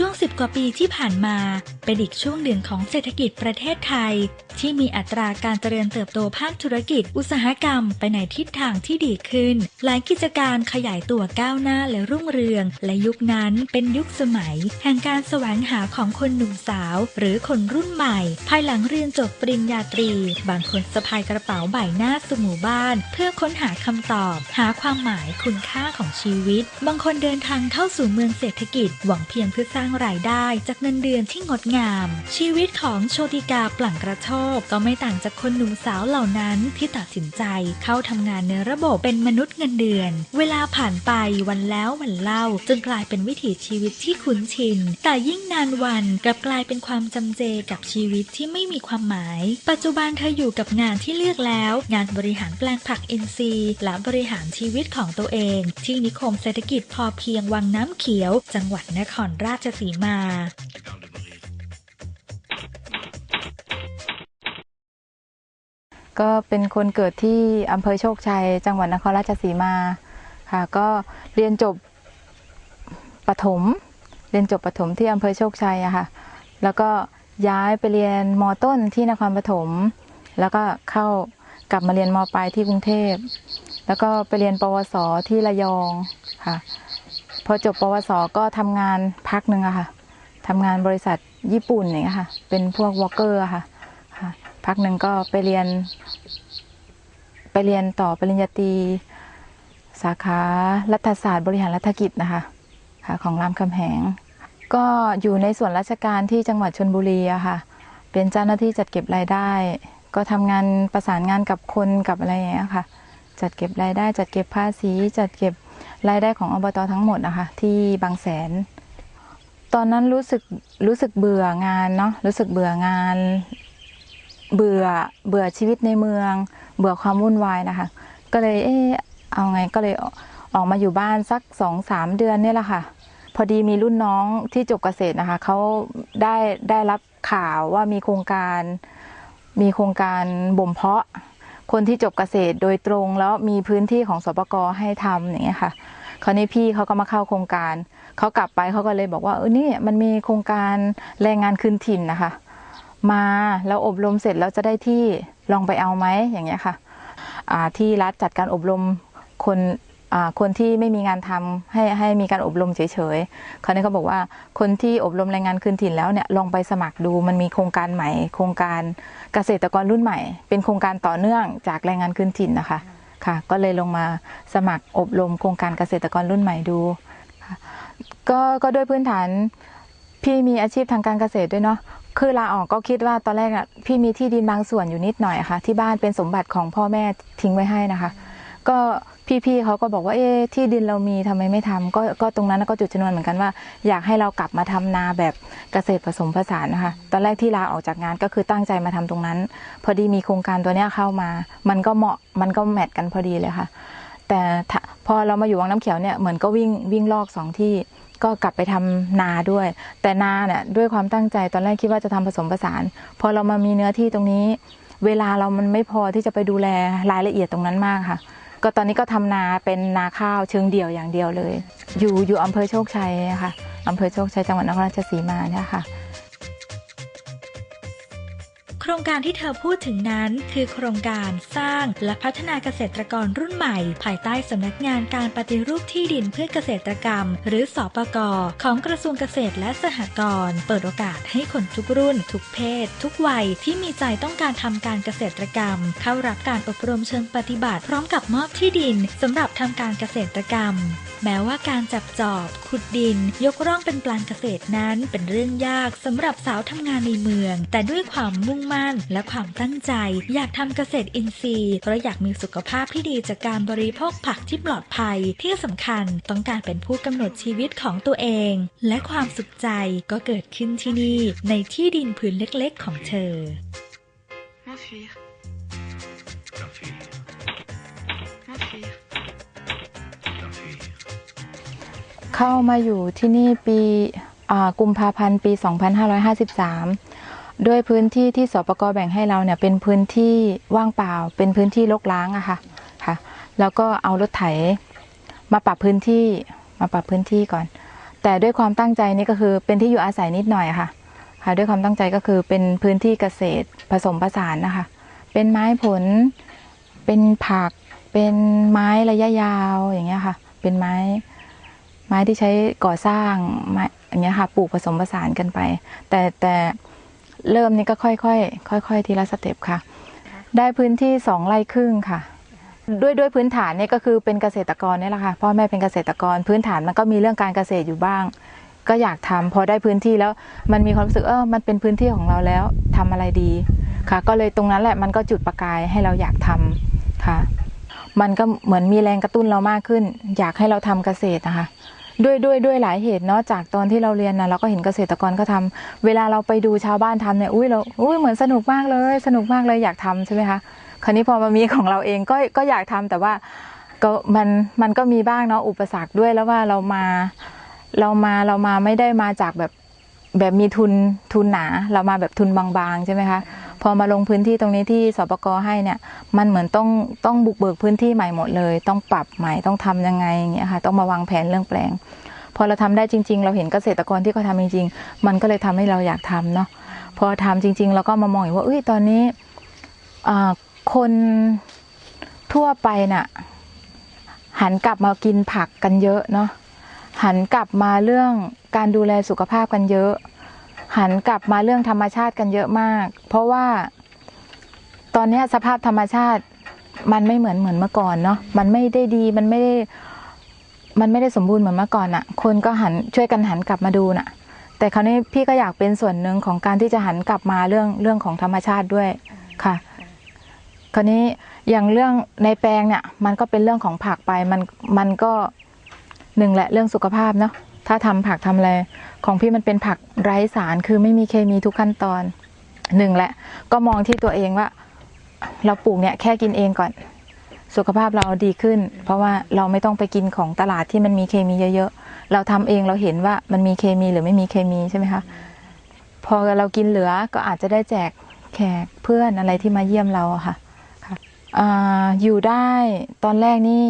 ช่วง 10 กว่าปีที่ผ่านมา เป็นอีกช่วงหนึ่งของเศรษฐกิจประเทศไทย ที่มีอัตราการเจริญเติบโตภาคธุรกิจอุตสาหกรรมไปในทิศทางที่ดีขึ้น หลายกิจการขยายตัวก้าวหน้าและรุ่งเรือง และยุคนั้นเป็นยุคสมัย แห่งการแสวงหาของคนหนุ่มสาว หรือคนรุ่นใหม่ ภายหลังเรียนจบปริญญาตรี บางคนสะพายกระเป๋าใบหน้าสู่หมู่บ้าน เพื่อค้นหาคำตอบ หาความหมายคุณค่าของชีวิต บางคนเดินทางเข้าสู่เมืองเศรษฐกิจหวังเพียงเพื่อสร้างรายได้จากเงินเดือนที่งดงาม ชีวิตของโชติกาปลั่งกระโชกก็ไม่ต่างจากคนหนุ่มสาวเหล่านั้นที่ตัดสินใจเข้าทำงานในระบบเป็นมนุษย์เงินเดือน เวลาผ่านไปวันแล้ววันเล่าจนกลายเป็นวิถีชีวิตที่คุ้นชิน แต่ยิ่งนานวันกลับกลายเป็นความจำเจกับชีวิตที่ไม่มีความหมาย ปัจจุบันเธออยู่กับงานที่เลือกแล้ว งานบริหารแปลงผักอินทรีย์และบริหารชีวิตของตัวเอง ที่นิคมเศรษฐกิจพอเพียงวังน้ำเขียว จังหวัดนครราชสีมาก็เป็นคนเกิดที่อำเภอโชคชัย จังหวัดนครราชสีมาค่ะ ก็เรียนจบประถม เรียนจบประถมที่อำเภอโชคชัยอะค่ะ แล้วก็ย้ายไปเรียนมต้นที่นครปฐม แล้วก็เข้ากลับมาเรียนมปลายที่กรุงเทพ แล้วก็ไปเรียนปวสที่ระยองค่ะ พอจบปวสก็ทำงานพักหนึ่งอะค่ะทำงานบริษัทญี่ปุ่นอย่างเงี้ยค่ะ เป็นพวกวอลเกอร์ค่ะค่ะพักหนึ่งก็ไปเรียน ไปเรียนต่อปริญญาตรีสาขารัฐศาสตร์บริหารรัฐกิจนะคะค่ะของรามคำแหง ก็อยู่ในส่วนราชการที่จังหวัดชนบุรีอะค่ะ เป็นเจ้าหน้าที่จัดเก็บรายได้ ก็ทำงานประสานงานกับคนกับอะไรอย่างเงี้ยค่ะ จัดเก็บรายได้ จัดเก็บภาษี จัดเก็บ รายได้ของอบตทั้งหมดนะคะ ที่บางแสน ตอนนั้นรู้สึกรู้สึกเบื่องานเนาะรู้สึกเบื่องาน เบื่อเบื่อชีวิตในเมือง เบื่อความวุ่นวายนะคะ ก็เลยเออเอาไงก็เลยออกมาอยู่บ้านสักสองสามเดือนเนี่ยแหละค่ะ พอดีมีรุ่นน้องที่จบเกษตรนะคะเขาได้ได้รับข่าวว่ามีโครงการมีโครงการบ่มเพาะคนที่จบเกษตรโดยตรงแล้วมีพื้นที่ของสปกให้ทำอย่างเงี้ยค่ะ คราวนี้พี่เขาก็มาเข้าโครงการ เขากลับไปเขาก็เลยบอกว่าเออนี่มันมีโครงการแรงงานคืนถิ่นนะคะ มาแล้วอบรมเสร็จแล้วจะได้ที่ลองไปเอาไหมอย่างเงี้ยค่ะที่รัฐจัดการอบรมคนคนที่ไม่มีงานทำให้ให้มีการอบรมเฉยๆคราวนี้เขาบอกว่าคนที่อบรมแรงงานคืนถิ่นแล้วเนี่ยลองไปสมัครดูมันมีโครงการใหม่ โครงการเกษตรกรรุ่นใหม่ เป็นโครงการต่อเนื่องจากแรงงานคืนถิ่นนะคะ ค่ะ ก็เลยลงมาสมัครอบรมโครงการเกษตรกรรุ่นใหม่ดูค่ะก็ก็ด้วยพื้นฐานพี่มีอาชีพทางการเกษตรด้วยเนาะคือลาออกก็คิดว่าตอนแรกอะพี่มีที่ดินบางส่วนอยู่นิดหน่อยอะค่ะ ที่บ้านเป็นสมบัติของพ่อแม่ทิ้งไว้ให้นะคะ ก็ พี่ๆเขาก็บอกว่าเอ๊ะที่ดินเรามีทำไมไม่ทำก็ก็ตรงนั้นก็จุดชนวนเหมือนกันว่า อยากให้เรากลับมาทำนาแบบเกษตรผสมผสานนะคะตอนแรกที่ลาออกจากงานก็คือตั้งใจมาทำตรงนั้น พอดีมีโครงการตัวเนี้ยเข้ามา มันก็เหมาะมันก็แมทกันพอดีเลยค่ะ แต่พอเรามาอยู่วังน้ำเขียวเนี่ยเหมือนก็วิ่งวิ่งลอกสองที่ก็กลับไปทำนาด้วย แต่นาเนี่ยด้วยความตั้งใจตอนแรกคิดว่าจะทำผสมผสาน พอเรามามีเนื้อที่ตรงนี้ เวลาเรามันไม่พอที่จะไปดูแลรายละเอียดตรงนั้นมากค่ะ ก็ตอนนี้ก็ทำนาเป็นนาข้าวเชิงเดี่ยวอย่างเดียวเลย อยู่อยู่อำเภอโชคชัยค่ะอำเภอโชคชัยจังหวัดนครราชสีมาเนี่ยค่ะ ครงการที่เธอพูดถึงนั้น คือโครงการสร้างและพัฒนาเกษตรกรรุ่นใหม่ ภายใต้สำนักงานการปฏิรูปที่ดินเพื่อเกษตรกรรม หรือสอปกของกระทรวงเกษตรและสหกรณ์เปิดโอกาสให้คนทุกรุ่น ทุกเพศ ทุกวัยที่มีใจต้องการทำการเกษตรกรรม เข้ารับการอบรมเชิงปฏิบัติ พร้อมกับมอบที่ดินสำหรับทำการเกษตรกรรม แม้ว่าการจับจอบ ขุดดิน ยกร่องเป็นแปลงเกษตรนั้น เป็นเรื่องยากสำหรับสาวทำงานในเมือง แต่ด้วยความมุ่งมั่นและความตั้งใจ อยากทำเกษตรอินทรีย์ เพราะอยากมีสุขภาพที่ดีจากการบริโภคผักที่ปลอดภัย ที่สำคัญต้องการเป็นผู้กำหนดชีวิตของตัวเอง และความสุขใจก็เกิดขึ้นที่นี่ในที่ดินผืนเล็กๆของเธอ M'enfuir. T'enfuir, M'enfuir. t'enfuir. เข้ามาอยู่ที่นี่ปีอ่ากุมภาพันธ์ปี 2553 ด้วยพื้นที่ที่สปกแบ่งให้เราเนี่ยเป็นพื้นที่ว่างเปล่า เป็นพื้นที่รกร้างอะค่ะค่ะ แล้วก็เอารถไถมาปรับพื้นที่มาปรับพื้นที่ก่อน แต่ด้วยความตั้งใจนี่ก็คือเป็นที่อยู่อาศัยนิดหน่อยค่ะ ค่ะ ด้วยความตั้งใจก็คือเป็นพื้นที่เกษตรผสมผสานนะคะ เป็นไม้ผล เป็นผัก เป็นไม้ระยะยาวอย่างเงี้ยค่ะ เป็นไม้ไม้ที่ใช้ก่อสร้างไม้อย่างเงี้ยค่ะปลูกผสมผสานกันไป แต่แต่ เริ่มนี่ก็ค่อยๆค่อย ๆ ทีละสเต็ปค่ะ ได้พื้นที่สองไร่ครึ่งค่ะ ด้วยด้วยพื้นฐานเนี่ยก็คือเป็นเกษตรกรเนี่ยแหละค่ะพ่อแม่เป็นเกษตรกรพื้นฐานมันก็มีเรื่องการเกษตรอยู่บ้าง ก็อยากทำพอได้พื้นที่แล้วมันมีความรู้สึกเออมันเป็นพื้นที่ของเราแล้วทำอะไรดีค่ะ ก็เลยตรงนั้นแหละมันก็จุดประกายให้เราอยากทำค่ะ มันก็เหมือนมีแรงกระตุ้นเรามากขึ้น อยากให้เราทำเกษตรนะคะ ด้วยด้วยด้วยหลายเหตุเนาะจากตอนที่เราเรียนนะเราก็เห็นเกษตรกรเขาทำเวลาเราไปดูชาวบ้านทำเนี่ยอุ้ยเราอุ้ยเหมือนสนุกมากเลย สนุกมากเลยอยากทำใช่ไหมคะคราวนี้พอมามีของเราเองก็ก็อยากทำแต่ว่าก็มันมันก็มีบ้างเนาะอุปสรรคด้วยแล้วว่าเรามาเรามาเรามาไม่ได้มาจากแบบแบบมีทุนทุนหนา เรามาแบบทุนบางๆใช่ไหมคะ พอมาลงพื้นที่ตรงนี้ที่สปกให้เนี่ยมันเหมือนต้องต้องบุกเบิกพื้นที่ใหม่หมดเลย ต้องปรับใหม่ต้องทำยังไงอย่างเงี้ยค่ะต้องมาวางแผนเรื่องแปลง พอเราทำได้จริง ๆ เราเห็นเกษตรกรที่เขาทำจริง ๆ มันก็เลยทำให้เราอยากทำเนาะพอทำจริง ๆ เราก็มามองว่าเอ้ยตอนนี้คนทั่วไปน่ะหันกลับมากินผักกันเยอะเนาะหันกลับมาเรื่องการดูแลสุขภาพกันเยอะ หันกลับมาเรื่องธรรมชาติกันเยอะมาก เพราะว่าตอนนี้สภาพธรรมชาติมันไม่เหมือนเหมือนเมื่อก่อนเนาะมันไม่ได้ดีมันไม่ได้ มันไม่ได้สมบูรณ์เหมือนเมื่อก่อนอะคนก็หันช่วยกันหันกลับมาดูน่ะ แต่คราวนี้พี่ก็อยากเป็นส่วนหนึ่งของการที่จะหันกลับมาเรื่องเรื่องของธรรมชาติด้วยค่ะ คราวนี้อย่างเรื่องในแปลงเนี่ย มันก็เป็นเรื่องของผักไปมันมันก็หนึ่งแหละเรื่องสุขภาพเนาะ ถ้าทำผักทำอะไรของพี่มันเป็นผักไร้สารคือไม่มีเคมีทุกขั้นตอนหนึ่งแหละก็มองที่ตัวเองว่า เราปลูกเนี่ยแค่กินเองก่อน สุขภาพเราดีขึ้น เพราะว่าเราไม่ต้องไปกินของตลาดที่มันมีเคมีเยอะๆ เราทำเองเราเห็นว่ามันมีเคมีหรือไม่มีเคมีใช่ไหมคะพอเรากินเหลือก็อาจจะได้แจกแขกเพื่อนอะไรที่มาเยี่ยมเราค่ะค่ะอ่าอยู่ได้ตอนแรกนี่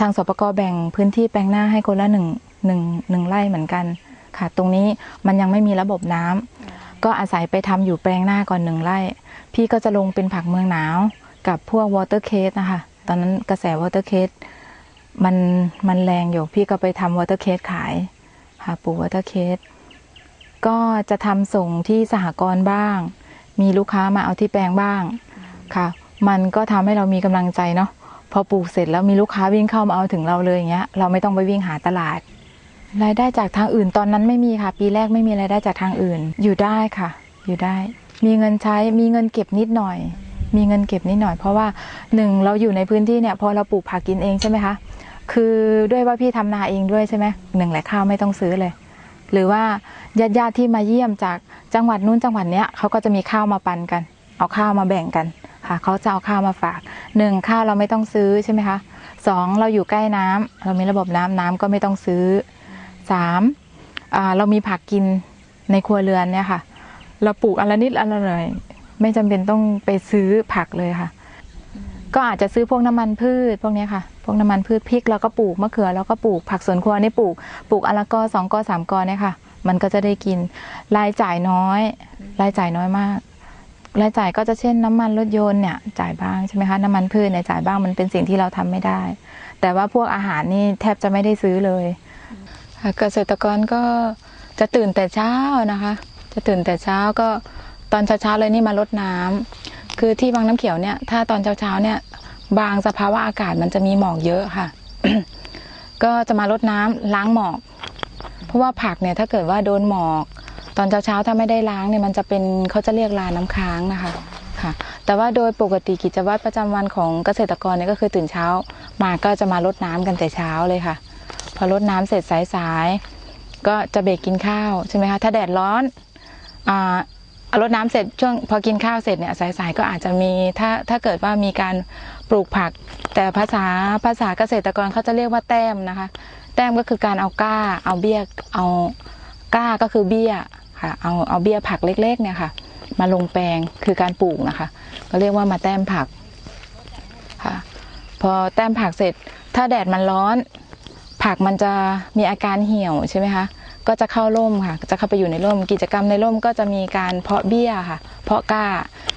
ทางสปกแบ่งพื้นที่แปลงหน้าให้คนละหนึ่ง หนึ่งหนึ่งไร่เหมือนกันค่ะ ตรงนี้มันยังไม่มีระบบน้ำก็อาศัยไปทำอยู่แปลงหน้าก่อนหนึ่งไร่ พี่ก็จะลงเป็นผักเมืองหนาว กับพวกวอเตอร์เคสนะคะ ตอนนั้นกระแสวอเตอร์เคสมันมันแรงอยู่พี่ก็ไปทำวอเตอร์เคสขายค่ะปลูกวอเตอร์เคสก็จะทำส่งที่สหกรณ์บ้าง มีลูกค้ามาเอาที่แปลงบ้างค่ะ มันก็ทำให้เรามีกำลังใจเนาะพอปลูกเสร็จแล้วมีลูกค้าวิ่งเข้ามาเอาถึงเราเลยอย่างเงี้ยเราไม่ต้องไปวิ่งหาตลาด รายได้จากทางอื่นตอนนั้นไม่มีค่ะ ปีแรกไม่มีรายได้จากทางอื่น อยู่ได้ค่ะ อยู่ได้ มีเงินใช้มีเงินเก็บนิดหน่อย มีเงินเก็บนิดหน่อย เพราะว่าหนึ่งเราอยู่ในพื้นที่เนี่ยพอเราปลูกผักกินเองใช่ไหมคะคือด้วยว่าพี่ทำนาเองด้วยใช่ไหมหนึ่งแหละข้าวไม่ต้องซื้อเลย หรือว่าญาติญาติที่มาเยี่ยมจากจังหวัดนู้นจังหวัดเนี้ยเขาก็จะมีข้าวมาปันกัน เอาข้าวมาแบ่งกันค่ะเขาจะเอาข้าวมาฝากหนึ่งข้าวเราไม่ต้องซื้อใช่ไหมคะสองเราอยู่ใกล้น้ำเรามีระบบน้ำน้ำก็ไม่ต้องซื้อ สามเรามีผักกินในครัวเรือนเนี่ยค่ะ เราปลูกอนละนิดอนละหน่อยไม่จำเป็นต้องไปซื้อผักเลยค่ะ ก็อาจจะซื้อพวกน้ำมันพืชพวกนี้ค่ะ พวกน้ำมันพืชพริกเราก็ปลูกมะเขือเราก็ปลูกผักสวนครัวนี่ปลูกปลูกอนละกอสองกอสามกอเนี่ยค่ะ มันก็จะได้กินรายจ่ายน้อย รายจ่ายน้อยมาก รายจ่ายก็จะเช่นน้ำมันรถยนต์เนี่ยจ่ายบ้างใช่ไหมคะน้ำมันพืชเนี่ยจ่ายบ้างมันเป็นสิ่งที่เราทำไม่ได้ แต่ว่าพวกอาหารนี่แทบจะไม่ได้ซื้อเลย เกษตรกรก็จะตื่นแต่เช้านะคะ จะตื่นแต่เช้าก็ตอนเช้าๆเลยนี่มารดน้ำคือที่บางน้ำเขียวเนี่ยถ้าตอนเช้าๆเนี่ยบางสภาวะอากาศมันจะมีหมอกเยอะค่ะ ก็จะมารดน้ำล้างหมอก เพราะว่าผักเนี่ยถ้าเกิดว่าโดนหมอก ตอนเช้าๆถ้าไม่ได้ล้างเนี่ยมันจะเป็นเขาจะเรียกลาน้ำค้างนะคะค่ะ แต่ว่าโดยปกติกิจวัตรประจำวันของเกษตรกรเนี่ยก็คือตื่นเช้ามาก็จะมารดน้ำกันแต่เช้าเลยค่ะ พอรดน้ำเสร็จสายๆก็จะเบรกกินข้าวใช่ไหมคะถ้าแดดร้อนอ่ารดน้ำเสร็จช่วงพอกินข้าวเสร็จเนี่ยสายๆก็อาจจะมีถ้าถ้าเกิดว่ามีการปลูกผัก แต่ภาษาภาษาเกษตรกรเขาจะเรียกว่าแต้มนะคะ แต้มก็คือการเอาก้า เอาเบี้ยเอาก้าก็คือเบี้ยค่ะเอาเอาเบี้ยผักเล็กๆเนี่ยค่ะ มาลงแปลงคือการปลูกนะคะก็เรียกว่ามาแต้มผักค่ะพอแต้มผักเสร็จถ้าแดดมันร้อน ผักมันจะมีอาการเหี่ยวใช่ไหมคะก็จะเข้าร่มค่ะ จะเข้าไปอยู่ในร่ม กิจกรรมในร่มก็จะมีการเพาะเบี้ยค่ะ เพาะก้า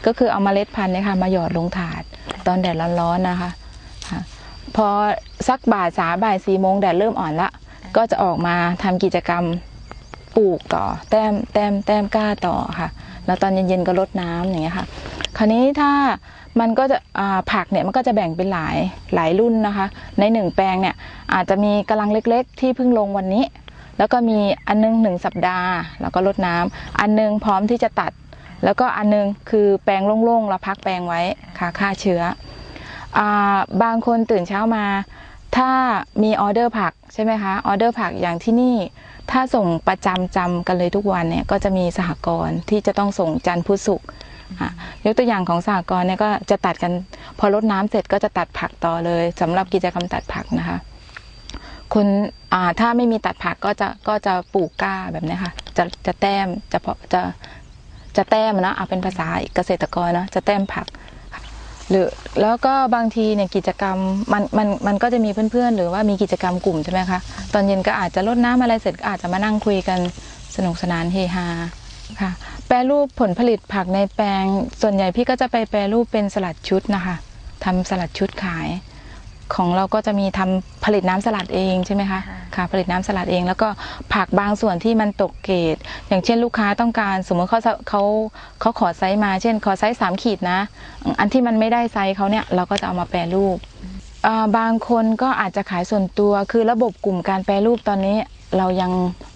ก็คือเอามาเมล็ดพันธุ์เนี่ยค่ะมาหยอดลงถาด ตอนแดดร้อนๆนะคะค่ะพอสักบ่ายสามบ่ายสี่โมงแดดเริ่มอ่อนละ ก็จะออกมาทำกิจกรรมปลูกต่อ แต้มแต้มแต้มก้าต่อค่ะ แล้วตอนเย็นๆก็รดน้ำอย่างเงี้ยค่ะ คราวนี้ถ้ามันก็จะผักเนี่ยมันก็จะแบ่งเป็นหลายหลายรุ่นนะคะ ในหนึ่งแปลงเนี่ยอาจจะมีกำลังเล็กๆ ที่เพิ่งลงวันนี้ แล้วก็มีอันนึงหนึ่งสัปดาห์ แล้วก็รดน้ำอันนึงพร้อมที่จะตัด แล้วก็อันนึงคือแปลงโล่งๆเราพักแปลงไว้ค่ะฆ่าเชื้ออบางคนตื่นเช้ามา ถ้ามีออเดอร์ผักใช่ไหมคะออเดอร์ผักอย่างที่นี่ ถ้าส่งประจำจำกันเลยทุกวันเนี่ยก็จะมีสหกรณ์ที่จะต้องส่งจันทร์พุธศุกร์อะยกตัวอย่างของสหกรณ์เนี่ยก็จะตัดกัน พอรดน้ำเสร็จก็จะตัดผักต่อเลยสำหรับกิจกรรมตัดผักนะคะคนอ่าถ้าไม่มีตัดผักก็จะก็จะปลูกกล้าแบบเนี้ยค่ะ จะจะแต้มจะเพาะจะจะแต้มนะเอาเป็นภาษาเกษตรกรนะจะแต้มผัก หรือแล้วก็บางทีเนี่ยกิจกรรมมันมันมันก็จะมีเพื่อนๆ หรือว่ามีกิจกรรมกลุ่มใช่ไหมคะตอนเย็นก็อาจจะรดน้ำอะไรเสร็จก็อาจจะมานั่งคุยกันสนุกสนานเฮฮาค่ะ แปรรูปผลผลิตผักในแปลง ส่วนใหญ่พี่ก็จะไปแปรรูปเป็นสลัดชุดนะคะทำสลัดชุดขาย ของเราก็จะมีทำผลิตน้ำสลัดเองใช่ไหมคะค่ะผลิตน้ำสลัดเอง แล้วก็ผักบางส่วนที่มันตกเกรดอย่างเช่นลูกค้าต้องการ สมมติเขาเขาเขาขอไซส์มา เช่น ขอไซส์สามขีดนะ อันที่มันไม่ได้ไซส์เขาเนี่ยเราก็จะเอามาแปรรูปอ่าบางคนก็อาจจะขายส่วนตัวคือระบบกลุ่มการแปรรูปตอนนี้เรายัง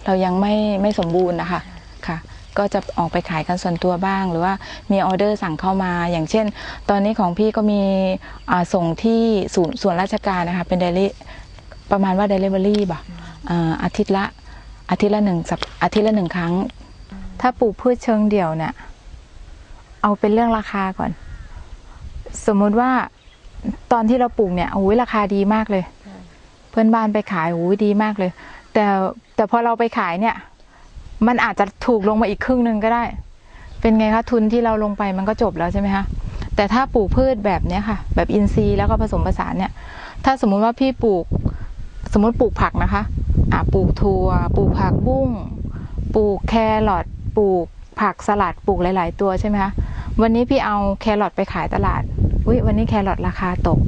เรายังไม่ไม่สมบูรณ์นะคะค่ะ ก็จะออกไปขายกันส่วนตัวบ้าง หรือว่ามีออเดอร์สั่งเข้ามา อย่างเช่น ตอนนี้ของพี่ก็มีส่งที่ศูนย์ส่วนราชการนะคะเป็นเดลิประมาณว่าเดลิเวอรี่บ่ะอ่าอาทิตย์ละอาทิตย์ละหนึ่งสัปอาทิตย์ละหนึ่งครั้ง ถ้าปลูกพืชเชิงเดี่ยวเนี่ยเอาเป็นเรื่องราคาก่อน สมมุติว่าตอนที่เราปลูกเนี่ยโอ้ยราคาดีมากเลย เพื่อนบ้านไปขายโอ้ยดีมากเลย แต่แต่พอเราไปขายเนี่ย มันอาจจะถูกลงมาอีกครึ่งหนึ่งก็ได้ เป็นไงคะทุนที่เราลงไปมันก็จบแล้วใช่ไหมคะแต่ถ้าปลูกพืชแบบนี้ค่ะ แบบอินทรีย์แล้วก็ผสมผสานเนี่ย ถ้าสมมุติว่าพี่ปลูกสมมติปลูกผักนะคะอ่าปลูกถั่วปลูกผักบุ้งปลูกแครอทปลูกผักสลัดปลูกหลาย ๆ ตัวใช่ไหมคะวันนี้พี่เอาแครอทไปขายตลาดอุ้ยวันนี้แครอทราคาตก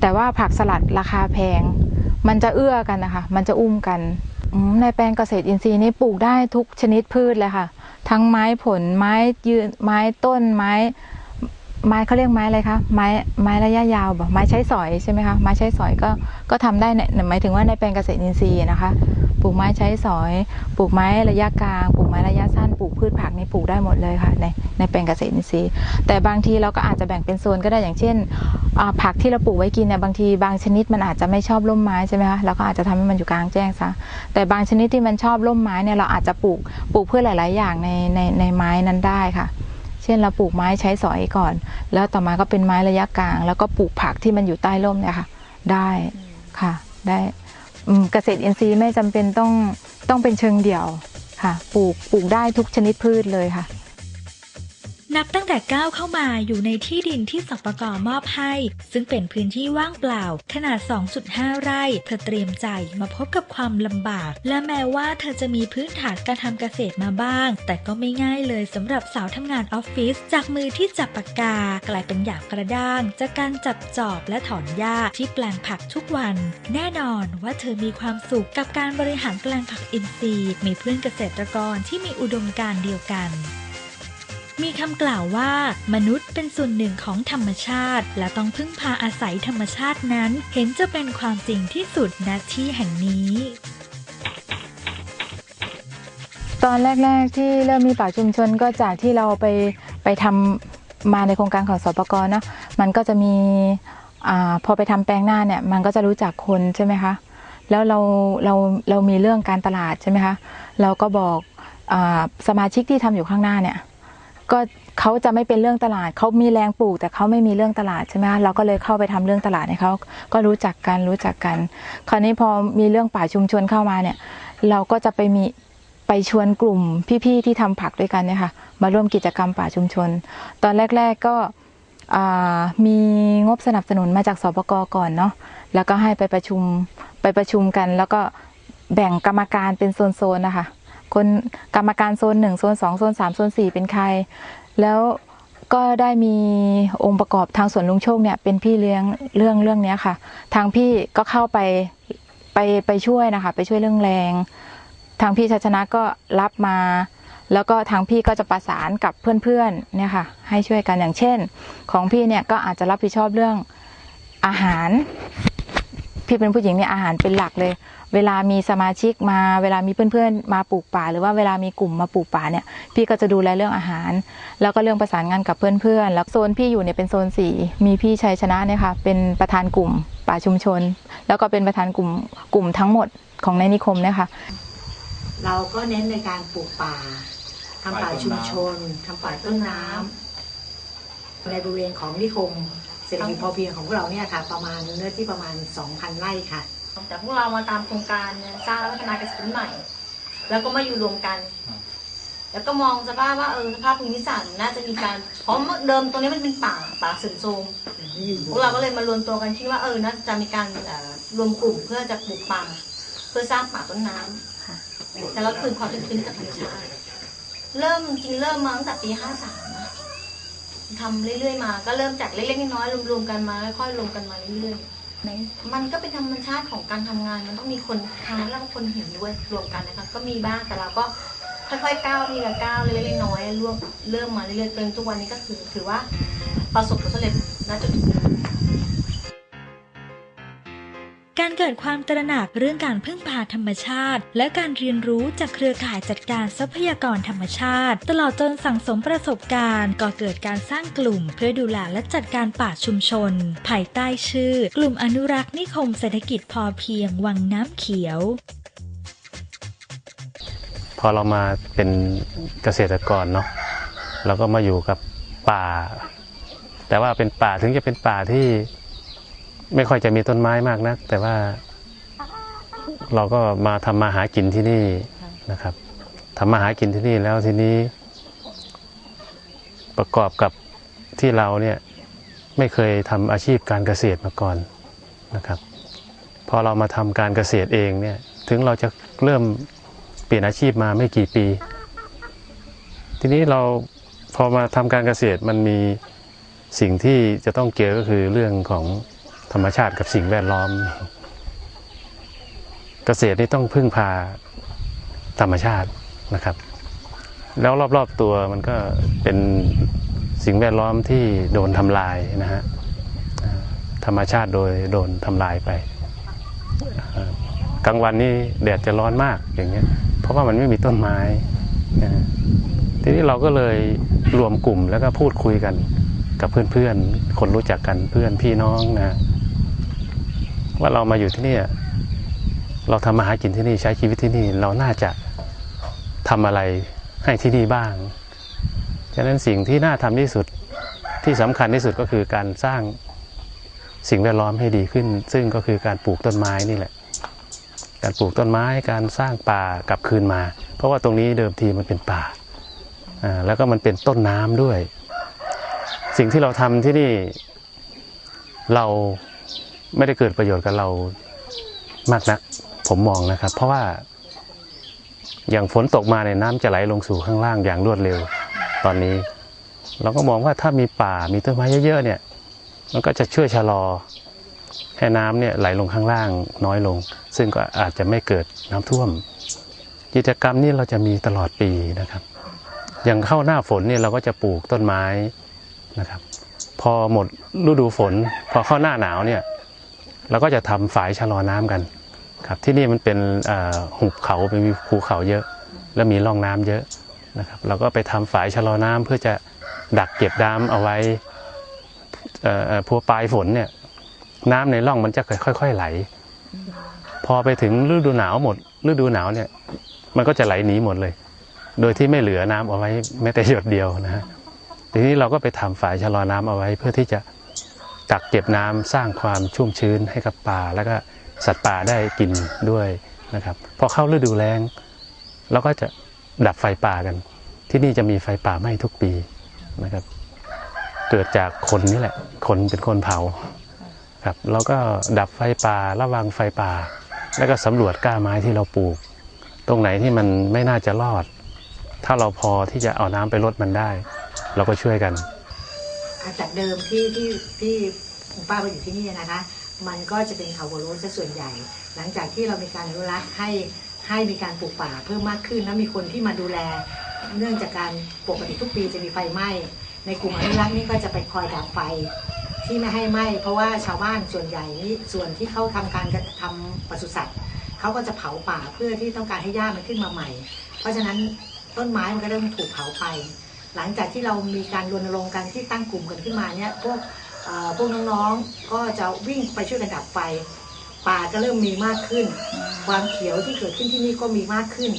แต่ว่าผักสลัดราคาแพง มันจะเอื้อกันนะคะ มันจะอุ้มกัน ในแปลงเกษตรอินทรีย์นี่ปลูกได้ทุกชนิดพืชเลยค่ะ ทั้งไม้ผลไม้ยืนไม้ต้นไม้ ไม้เขาเรียกไม้อะไรคะไม้ไม้ระยะยาวแบบไม้ใช้สอยใช่ไหมคะไม้ใช้สอยก็ก็ทำได้ในหมายถึงว่าในแปลงเกษตรอินทรีย์นะคะ ปลูกไม้ใช้สอย ปลูกไม้ระยะกลางปลูกไม้ระยะสั้นปลูกพืชผักนี่ปลูกได้หมดเลยค่ะในในแปลงเกษตรอินทรีย์ แต่บางทีเราก็อาจจะแบ่งเป็นโซนก็ได้อย่างเช่นผักที่เราปลูกไว้กินเนี่ยบางทีบางชนิดมันอาจจะไม่ชอบร่มไม้ใช่ไหมคะเราก็อาจจะทำให้มันอยู่กลางแจ้งซะแต่บางชนิดที่มันชอบร่มไม้เนี่ยเราอาจจะปลูกปลูกเพืชหลาย ๆ อย่างในในในไม้นั้นได้ค่ะ เช่นเราปลูกไม้ใช้สอยก่อน แล้วต่อมาก็เป็นไม้ระยะกลาง แล้วก็ปลูกผักที่มันอยู่ใต้ร่มเนี่ยค่ะ ได้ค่ะ ได้เกษตรอินทรีย์ไม่จำเป็นต้องต้องเป็นเชิงเดี่ยวค่ะ ปลูกปลูกได้ทุกชนิดพืชเลยค่ะ นับตั้งแต่ก้าวเข้ามาอยู่ในที่ดินที่สปกมอบให้ ซึ่งเป็นพื้นที่ว่างเปล่า ขนาด 2.5 ไร่ เธอเตรียมใจมาพบกับความลำบาก และแม้ว่าเธอจะมีพื้นฐานการทำเกษตรมาบ้าง แต่ก็ไม่ง่ายเลยสำหรับสาวทำงานออฟฟิศจากมือที่จับปากกา กลายเป็นหยาบกระด้าง จากการจับจอบและถอนหญ้าที่แปลงผักทุกวัน แน่นอนว่าเธอมีความสุขกับการบริหารแปลงผักอินทรีย์ มีเพื่อนเกษตรกรที่มีอุดมการณ์เดียวกัน มีคำกล่าวว่า มนุษย์เป็นส่วนหนึ่งของธรรมชาติ และต้องพึ่งพาอาศัยธรรมชาตินั้น เห็นจะเป็นความจริงที่สุดณที่แห่งนี้ ตอนแรก ๆ ที่เริ่มมีป่าชุมชนก็จากที่เราไปไปทำมาในโครงการของสปกเนาะมันก็จะมีอพอไปทำแปลงหน้าเนี่ยมันก็จะรู้จักคนใช่ไหมคะแล้วเราเราเรามีเรื่องการตลาดใช่ไหมคะเราก็บอกอสมาชิกที่ทำอยู่ข้างหน้าเนี่ย ก็เขาจะไม่เป็นเรื่องตลาดเขามีแรงปลูกแต่เขาไม่มีเรื่องตลาดใช่ไหมคะเราก็เลยเข้าไปทำเรื่องตลาดให้เขาก็รู้จักกันรู้จักกัน คราวนี้พอมีเรื่องป่าชุมชนเข้ามาเนี่ย เราก็จะไปมีไปชวนกลุ่มพี่ๆที่ทำผักด้วยกันเนี่ยค่ะมาร่วมกิจกรรมป่าชุมชน ตอนแรก ๆก็มีงบสนับสนุนมาจากสปกก่อนเนาะแล้วก็ให้ไปประชุมไปประชุมกัน แล้วก็แบ่งกรรมการเป็นโซนๆนะคะ คนกรรมการโซนหนึ่งโซนสองโซนสามโซนสี่เป็นใคร แล้วก็ได้มีองค์ประกอบทางสวนลุงโชคเนี่ยเป็นพี่เลี้ยงเรื่องเรื่องเนี้ยค่ะ ทางพี่ก็เข้าไปไปไปช่วยนะคะ ไปช่วยเรื่องแรง ทางพี่ชัชนะก็รับมา แล้วก็ทางพี่ก็จะประสานกับเพื่อนๆเนี่ยค่ะ ให้ช่วยกันอย่างเช่น ของพี่เนี่ยก็อาจจะรับผิดชอบเรื่องอาหาร พี่เป็นผู้หญิงเนี่ยอาหารเป็นหลักเลย เวลามีสมาชิกมา เวลามีเพื่อนๆมาปลูกป่า หรือว่าเวลามีกลุ่มมาปลูกป่าเนี่ย พี่ก็จะดูแลเรื่องอาหาร แล้วก็เรื่องประสานงานกับเพื่อนๆ แล้วโซนพี่อยู่เนี่ยเป็นโซนสี่มีพี่ชัยชนะเนี่ยค่ะ เป็นประธานกลุ่มป่าชุมชน แล้วก็เป็นประธานกลุ่มกลุ่มทั้งหมดของในนิคมเนี่ยค่ะ เราก็เน้นในการปลูกป่าทำป่าชุมชนทำป่าต้นน้ำในบริเวณของนิคม เศรษฐกิจพอเพียงของพวกเราเนี่ยค่ะ ประมาณเนื้อที่ประมาณ 2,000 ไร่ค่ะ แต่พวกเรามาตามโครงการสร้างและพัฒนาเกษตรใหม่ แล้วก็มาอยู่รวมกัน แล้วก็มองสภาพว่าเออสภาพภูมิศาสตร์น่าจะมีการเพราะเดิมตรงนี้มันเป็นป่าป่าเสื่อมโทรมพวกเราก็เลยมารวมตัวกันคิดว่าเออน่าจะมีการเอ่อรวมกลุ่มเพื่อจะปลูกป่าเพื่อสร้างป่าต้นน้ำค่ะแต่เราคืนความเป็นพื้นจากธรรมชาติเริ่มจริงเริ่มมาตั้งแต่ปีห้าสามนะ ทำเรื่อยๆมา ก็เริ่มจากเล็กๆน้อยๆรวมๆกันมาค่อยๆรวมกันมาเรื่อยๆมันก็เป็นธรรมชาติของการทำงาน มันต้องมีคนค้านแล้วก็คนเห็นด้วยรวมกันนะคะก็มีบ้างแต่เราก็ค่อยๆก้าวทีละก้าวเล็กๆน้อยๆเริ่มเริ่มมาเรื่อยๆจนทุกวันนี้ก็คือ ถือว่าประสบผลสำเร็จณจุดนี้ การเกิดความตระหนักเรื่องการพึ่งพาธรรมชาติ และการเรียนรู้จากเครือข่ายจัดการทรัพยากรธรรมชาติ ตลอดจนสั่งสมประสบการณ์ก่อเกิดการสร้างกลุ่ม เพื่อดูแลและจัดการป่าชุมชน ภายใต้ชื่อ กลุ่มอนุรักษ์นิคมเศรษฐกิจพอเพียง วังน้ำเขียว พอเรามาเป็นเกษตรกรเนาะเราก็มาอยู่กับป่า แต่ว่าเป็นป่าถึงจะเป็นป่าที่ ไม่ค่อยจะมีต้นไม้มากนัก แต่ว่าเราก็มาทำมาหากินที่นี่นะครับทำมาหากินที่นี่แล้วทีนี้ ประกอบกับที่เราเนี่ยไม่เคยทำอาชีพการเกษตรมาก่อนนะครับพอเรามาทำการเกษตรเองเนี่ยถึงเราจะเริ่มเปลี่ยนอาชีพมาไม่กี่ปี ทีนี้เราพอมาทำการเกษตรมันมีสิ่งที่จะต้องเกี่ยวก็คือเรื่องของ ธรรมชาติกับสิ่งแวดล้อม เกษตรนี่ต้องพึ่งพาธรรมชาตินะครับ แล้วรอบๆตัวมันก็เป็นสิ่งแวดล้อมที่โดนทำลายนะฮะธรรมชาติโดยโดนทำลายไปกลางวันนี่แดดจะร้อนมากอย่างเงี้ย เพราะว่ามันไม่มีต้นไม้ทีนี้เราก็เลยรวมกลุ่มแล้วก็พูดคุยกันกับเพื่อนๆ คนรู้จักกันเพื่อนพี่น้องนะ ว่าเรามาอยู่ที่นี่เราทำมาหากินที่นี่ใช้ชีวิตที่นี่เราน่าจะทำอะไรให้ที่นี่บ้าง ฉะนั้นสิ่งที่น่าทำที่สุดที่สำคัญที่สุดก็คือการสร้างสิ่งแวดล้อมให้ดีขึ้น ซึ่งก็คือการปลูกต้นไม้นี่แหละ การปลูกต้นไม้การสร้างป่ากลับคืนมา เพราะว่าตรงนี้เดิมทีมันเป็นป่าอ่าแล้วก็มันเป็นต้นน้ำด้วย สิ่งที่เราทำที่นี่เรา ไม่ได้เกิดประโยชน์กับเรามากนัก ผมมองนะครับ เพราะว่า อย่างฝนตกมาเนี่ยน้ำจะไหลลงสู่ข้างล่างอย่างรวดเร็ว ตอนนี้ เราก็มองว่าถ้ามีป่ามีต้นไม้เยอะๆเนี่ย มันก็จะช่วยชะลอให้น้ำเนี่ยไหลลงข้างล่างน้อยลง ซึ่งก็อาจจะไม่เกิดน้ำท่วม กิจกรรมนี้เราจะมีตลอดปีนะครับ อย่างเข้าหน้าฝนเนี่ยเราก็จะปลูกต้นไม้นะครับ พอหมดฤดูฝน พอเข้าหน้าหนาวเนี่ย เราก็จะทำฝายชะลอน้ำกันครับที่นี่มันเป็นหุบเขาเป็นมีภูเขาเยอะ แล้วมีร่องน้ำเยอะนะครับเราก็ไปทำฝายชะลอน้ำเพื่อจะดักเก็บน้ำเอาไว้เอ่อเอ่อพอปลายฝนเนี่ยน้ำในร่องมันจะค่อย ๆ ไหล พอไปถึงฤดูหนาวหมด ฤดูหนาวเนี่ยมันก็จะไหลหนีหมดเลย โดยที่ไม่เหลือน้ำเอาไว้แม้แต่หยดเดียวนะฮะทีนี้เราก็ไปทำฝายชะลอน้ำเอาไว้เพื่อที่จะ กักเก็บน้ำสร้างความชุ่มชื้นให้กับป่า แล้วก็สัตว์ป่าได้กินด้วยนะครับพอเข้าฤดูแล้งเราก็จะดับไฟป่ากัน ที่นี่จะมีไฟป่าไหม้ทุกปีนะครับ เกิดจากคนนี่แหละ คนเป็นคนเผาครับเราก็ดับไฟป่าระวังไฟป่า แล้วก็สำรวจก้าไม้ที่เราปลูก ตรงไหนที่มันไม่น่าจะรอด ถ้าเราพอที่จะเอาน้ำไปลดมันได้ เราก็ช่วยกัน จากเดิมที่ที่ที่คุณป้าไปอยู่ที่นี่นะคะ มันก็จะเป็นเขาหัวโล้นซะส่วนใหญ่ หลังจากที่เรามีการอนุรักษ์ให้ให้มีการปลูกป่าเพิ่มมากขึ้นแล้วมีคนที่มาดูแล เนื่องจากการปกติทุกปีจะมีไฟไหม้ในกลุ่มอนุรักษ์นี่ก็จะไปคอยดับไฟที่ไม่ให้ไหม้เพราะว่าชาวบ้านส่วนใหญ่นี่ส่วนที่เขาทำการทำปศุสัตว์เขาก็จะเผาป่าเพื่อที่ต้องการให้หญ้ามันขึ้นมาใหม่ เพราะฉะนั้นต้นไม้มันก็เริ่มถูกเผาไป หลังจากที่เรามีการรณรงค์กันที่ตั้งกลุ่มกันขึ้นมาเนี่ยพวกพวกน้องๆก็จะวิ่งไปช่วยกันดับไฟป่าก็เริ่มมีมากขึ้น ความเขียวที่เกิดขึ้นที่นี่ก็มีมากขึ้น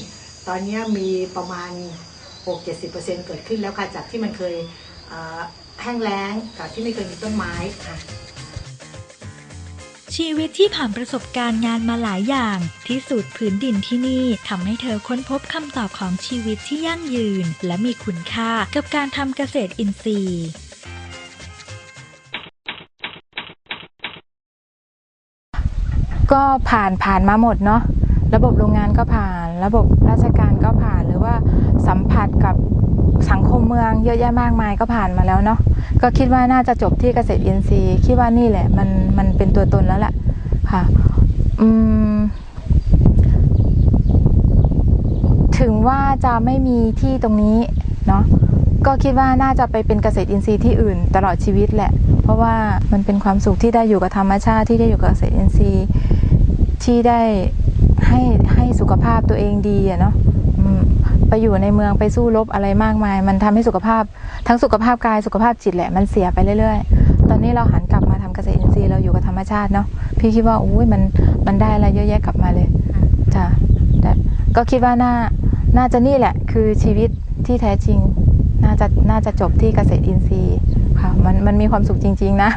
ตอนนี้มีประมาณ 6-70%เกิดขึ้นแล้วค่ะจากที่มันเคยแห้งแล้งกับที่ไม่เคยมีต้นไม้ค่ะ ชีวิตที่ผ่านประสบการณ์งานมาหลายอย่าง ที่สุดผืนดินที่นี่ทำให้เธอค้นพบคำตอบของชีวิตที่ยั่งยืน และมีคุณค่ากับการทำเกษตรอินทรีย์ก็ผ่านผ่านมาหมดเนาะระบบโรงงานก็ผ่าน ระบบราชการก็ผ่านหรือว่าสัมผัสกับ สังคมเมืองเยอะแยะมากมายก็ผ่านมาแล้วเนาะก็คิดว่าน่าจะจบที่เกษตรอินทรีย์คิดว่านี่แหละ มันมันเป็นตัวตนแล้วแหละค่ะ อืม ถึงว่าจะไม่มีที่ตรงนี้เนาะก็คิดว่าน่าจะไปเป็นเกษตรอินทรีย์ที่อื่น ตลอดชีวิตแหละ เพราะว่ามันเป็นความสุขที่ได้อยู่กับธรรมชาติที่ได้อยู่กับเกษตรอินทรีย์ที่ได้ให้ให้สุขภาพตัวเองดีอะเนาะ อืมไปอยู่ในเมืองไปสู้รบอะไรมากมาย มันทำให้สุขภาพ ทั้งสุขภาพกายสุขภาพจิตแหละ มันเสียไปเรื่อยๆ ตอนนี้เราหันกลับมาทำเกษตรอินทรีย์เราอยู่กับธรรมชาติเนาะพี่คิดว่าอุ้ยมันมันได้อะไรเยอะแยะกลับมาเลยจ้ะแต่ก็คิดว่าน่าน่าจะนี่แหละ คือชีวิตที่แท้จริง น่าจะน่าจะจบที่เกษตรอินทรีย์ค่ะมันมันมีความสุขจริง ๆ นะ